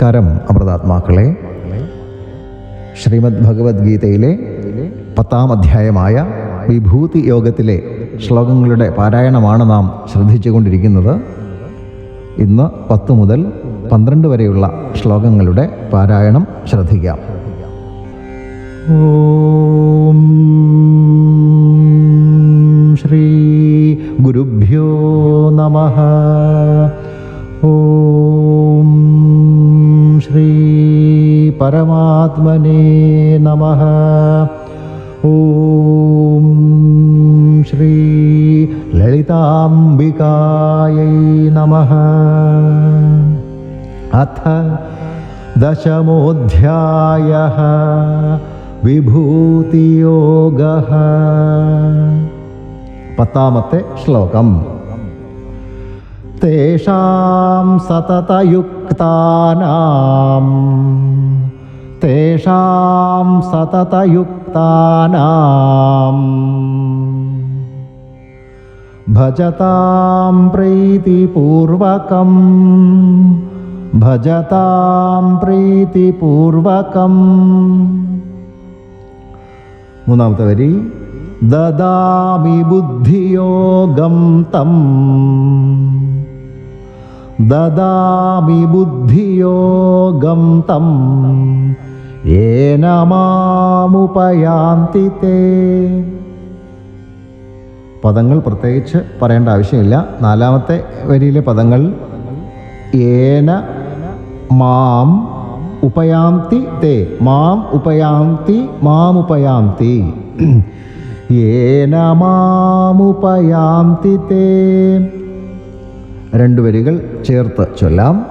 നമസ്കാരം അമൃതാത്മാക്കളെ. ശ്രീമദ് ഭഗവത്ഗീതയിലെ പത്താം അധ്യായമായ വിഭൂതി യോഗത്തിലെ ശ്ലോകങ്ങളുടെ പാരായണമാണ് നാം ശ്രദ്ധിച്ചുകൊണ്ടിരിക്കുന്നത്. ഇന്ന് പത്ത് മുതൽ പന്ത്രണ്ട് വരെയുള്ള ശ്ലോകങ്ങളുടെ പാരായണം ശ്രദ്ധിക്കാം. ഓം परमात्मने नमः। ॐ श्री ललिताम्बिकायै नमः। अथ दशमोऽध्यायः विभूतियोगः। पतामते श्लोकम्। तेषां सततयुक्तानाम् തേഷാം സതതയുക്താനാം ഭജതാം പ്രീതിപൂർവകം ഭജതാം പ്രീതിപൂർവകം മൂന്നാമത്തെ വരി ദദാമി ബുദ്ധിയോഗം തം ദദാമി ബുദ്ധിയോഗം തം മാമുപയാന്തി പദങ്ങൾ പ്രത്യേകിച്ച് പറയേണ്ട ആവശ്യമില്ല. നാലാമത്തെ വരിയിലെ പദങ്ങൾ ഏന മാം ഉപയാന്തി തേ. മാം ഉപയാന്തി മാം ഉപയാന്തി. ഏന മാമുപയാന്തി തേ. രണ്ടു വരികൾ ചേർത്ത് ചൊല്ലാം.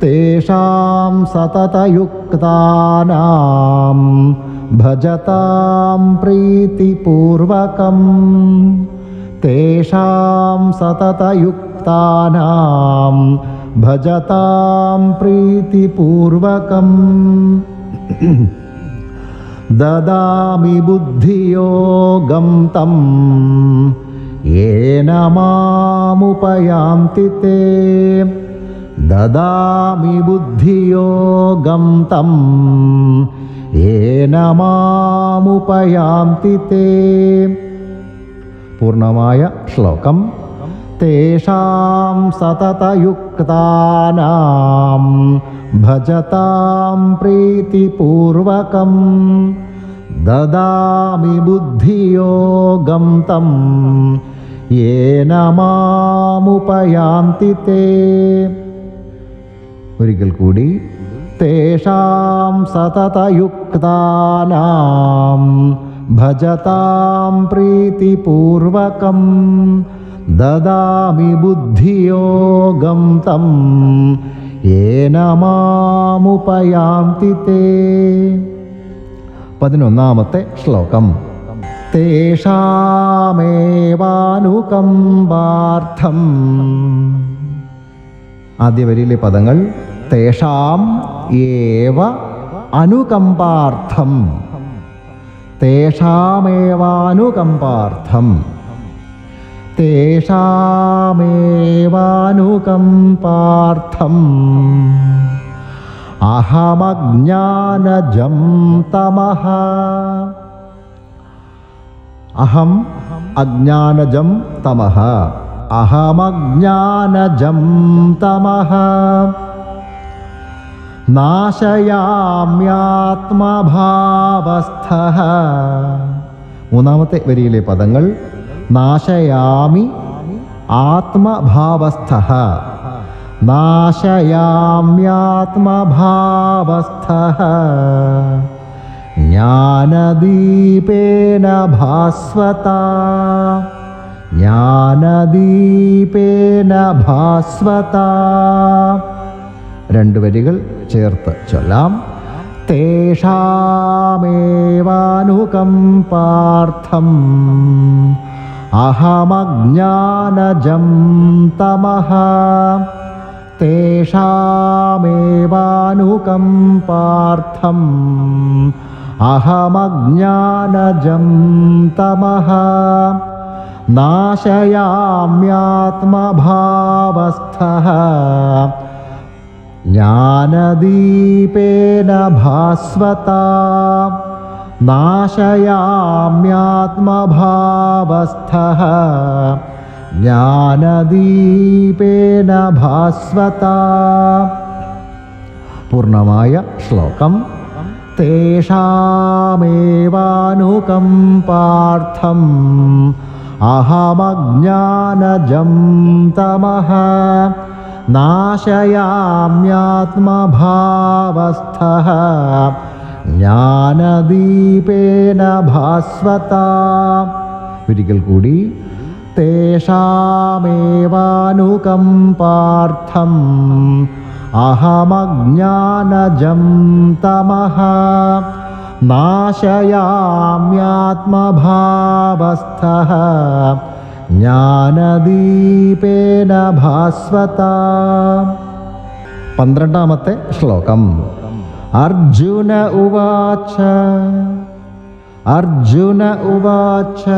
तेषां सततयुक्तानां भजतां प्रीतिपूर्वकम्। तेषां सततयुक्तानां भजतां प्रीतिपूर्वकम्। ददामि बुद्धियोगं तं येन मामुपयान्ति ते। ദദാമി ബുദ്ധിയോഗം തം ഏന മാമുപയാന്തി തേ പൂർണ്ണമായ ശ്ലോകം തേഷാം സതതയുക്താനാം ഭജതാം പ്രീതിപൂർവകം ദദാമി ബുദ്ധിയോഗം തം ഏന മാമുപയാന്തി തേ ഒരിക്കൽ കൂടി. തേഷാം സതതയുക്താനാം ഭജതാം പ്രീതിപൂർവകം ദദാമി ബുദ്ധിയോഗം തം ഏന മാമുപയാന്തി തേ. പതിനൊന്നാമത്തെ ശ്ലോകം. തേഷാമേവാനുകമ്പാർത്ഥം. ആദ്യ വരിയിലെ പദങ്ങൾ തേഷാം ഏവ അനുകമ്പാർത്ഥം തേഷാമേവാനുകമ്പാർത്ഥം തേഷാമേവാനുകമ്പാർത്ഥം അഹമജ്ഞാനജം തമഃ അഹം അജ്ഞാനജം തമഃ അഹമജ്ഞാനജം തമഃ നാശയാമ്യാത്മഭാവസ്ഥ. മൂന്നാമത്തെ വരിയിലെ പദങ്ങൾ നാശയാമി ആത്മഭാവസ്ഥ. നാശയാമ്യാത്മഭാവസ്ഥ. ജ്ഞാനദീപേന ഭാസ്വത. ജ്ഞാനദീപേന ഭാസ്വത. രണ്ട് വരികൾ ചേർത്ത് ചൊല്ലാം. തേഷാമേവാനുകമ്പാർത്ഥം അഹമജ്ഞാനജം തമഃ തേഷാമേവാനുകമ്പാർത്ഥം അഹമജ്ഞാനജം തമഹ. നാശയാമ്യാത്മഭാവസ്ഥ. ज्ञानदीपेन भास्वता नाशयाम्यात्मभावस्थः ज्ञानदीपेन भास्वता പൂർണ്ണമായ ശ്ലോകം തേഷാമേവാനുകമ്പാർത്ഥം അഹമജ്ഞാനജം തമഃ नाशयाम्यात्मभावस्थः ज्ञानदीपेन भास्वता ഒരിക്കൽ കൂടി തേഷാമേവാനുകമ്പാർത്ഥം അഹമജ്ഞാനജം തമഃ നാശയാമ്യാത്മഭാവസ്ഥ ജ്ഞാനദീപേന ഭാസ്വത. പന്ത്രണ്ടാമത്തെ ശ്ലോകം. അർജുന ഉവാച. അർജുന ഉവാച.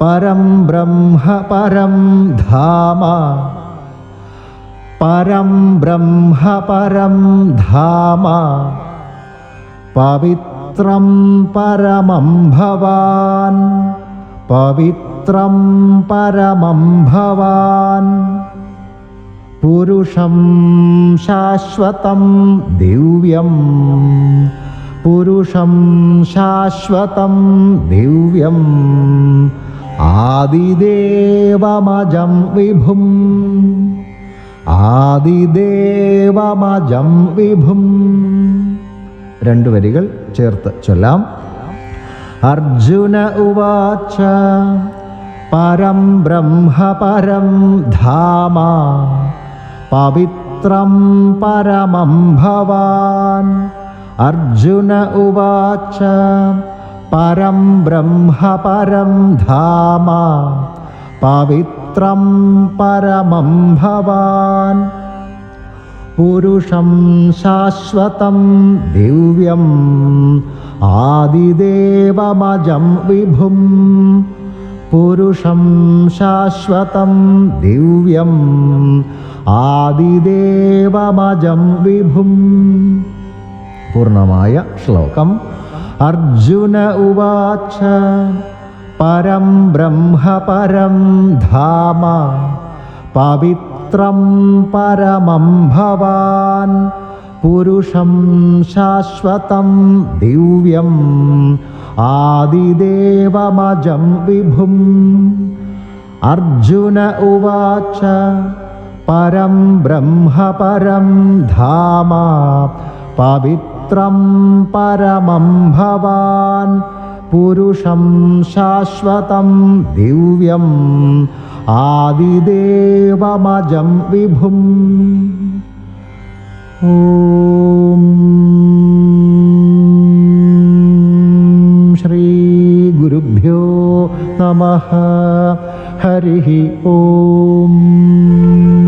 പരം ബ്രഹ്മ പരം ധാമ. പരം ബ്രഹ്മ പരം ധാമ. പവിത്രം പരമം ഭവാൻ. പവിത്രം പരമം ഭവാൻ. പുരുഷം ശാശ്വതം ദിവ്യം. പുരുഷം ശാശ്വതം ദിവ്യം. ആദിദേവമജം വിഭും. ആദിദേവമജം വിഭും. രണ്ടു വരികൾ ചേർത്ത് ചൊല്ലാം. അർജുന ഉവാച. പരം ബ്രഹ്മ പരം ധാമ പവിത്രം പരമം ഭവാൻ. അർജുന ഉവാച പരം ബ്രഹ്മ പരം ധാമ പവിത്രം പരമം ഭവാൻ. പുരുഷം ശാശ്വതം ദിവ്യം ആദിദേവമജം വിഭും പുരുഷം ശാശ്വതം ദിവ്യം ആദിദേവമജം വിഭും. പൂർണമായ ശ്ലോകം. അർജുന ഉവാച പരം ബ്രഹ്മ പരം ധാമ പവിത്രം പരമം ഭവാൻ. പുരുഷം ശാശ്വതം ദിവ്യം आदिदेवमजं विभुम्। अर्जुन उवाच परं ब्रह्म परं धाम पवित्रं परमं भवान्। पुरुषं शाश्वतं दिव्यम्। आदिदेवमजं विभुम्। ॐ। नमः। हरिः ओम्।